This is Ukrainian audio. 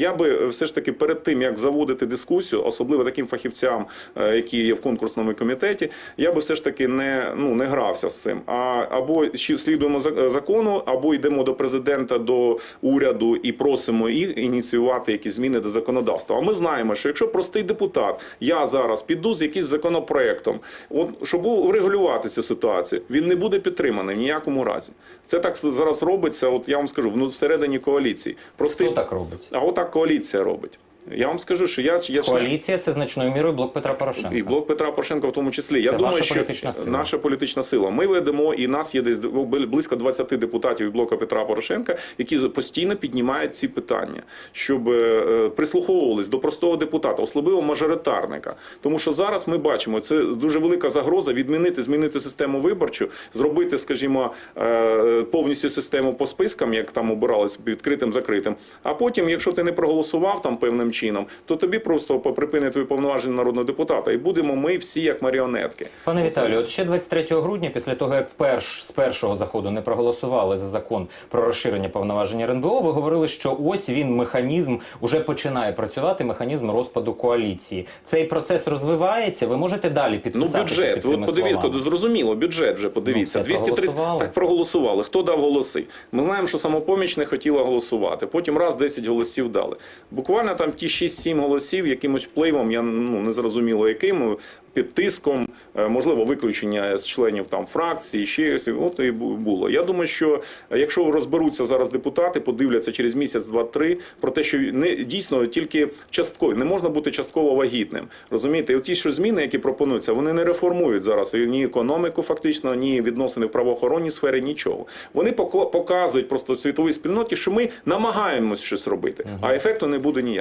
Я би е, все ж таки перед тим як заводити дискусію, особливо таким фахівцям, е, які є в конкурсному комітеті, я би все ж таки не ну не грався з цим. А або слідуємо е, закону, або йдемо до президента, до уряду і просимо їх ініціювати якісь зміни до законодавства. А ми знаємо, що якщо простий депутат, я зараз піду з якимсь законопроектом, от щоб врегулювати цю ситуацію, він не буде підтриманий в ніякому разі. Це так зараз робиться. От я вам скажу, ну, всередині коаліції. Простий Хто так робить? а отак коаліція робить. Я вам скажу, що я, я Коаліція це значною мірою блок Петра Порошенка. і блок Петра Порошенка в тому числі. Я Це думаю, ваша що політична сила. наша політична сила. Ми ведемо, і нас є десь близько 20 депутатів від блоку Петра Порошенка, які постійно піднімають ці питання, щоб е, прислуховувались до простого депутата, особливо мажоритарника. Тому що зараз ми бачимо, це дуже велика загроза відмінити, змінити систему виборчу, зробити, скажімо, е, повністю систему по спискам, як там обирались відкритим, закритим. А потім, якщо ти не проголосував там певним чином, то тобі просто припинять твої повноваження народного депутата, і будемо ми всі як маріонетки. Пане Віталію, от ще 23 грудня, після того як вперш з першого заходу не проголосували за закон про розширення повноважень РНБО, ви говорили, що ось він механізм уже починає працювати. Механізм розпаду коаліції. Цей процес розвивається. Ви можете далі Ну, бюджет. під От цими подивіться, словами? зрозуміло, бюджет вже подивіться. Ну, все, 230 проголосували. так проголосували. Хто дав голоси? Ми знаємо, що самопоміч не хотіла голосувати. Потім раз 10 голосів дали. Буквально там ті 6-7 голосів якимось впливом, я ну не зрозуміло яким. Під тиском, е, можливо, виключення з членів там фракції, ще от і було. Я думаю, що е, якщо розберуться зараз депутати, подивляться через місяць, два-три про те, що не дійсно тільки частково не можна бути частково вагітним. Розумієте, і оті що зміни, які пропонуються, вони не реформують зараз ні економіку, фактично, ні відносини в правоохоронній сфері, нічого. Вони показують просто світовій спільноті, що ми намагаємось щось робити, а ефекту не буде ніяк.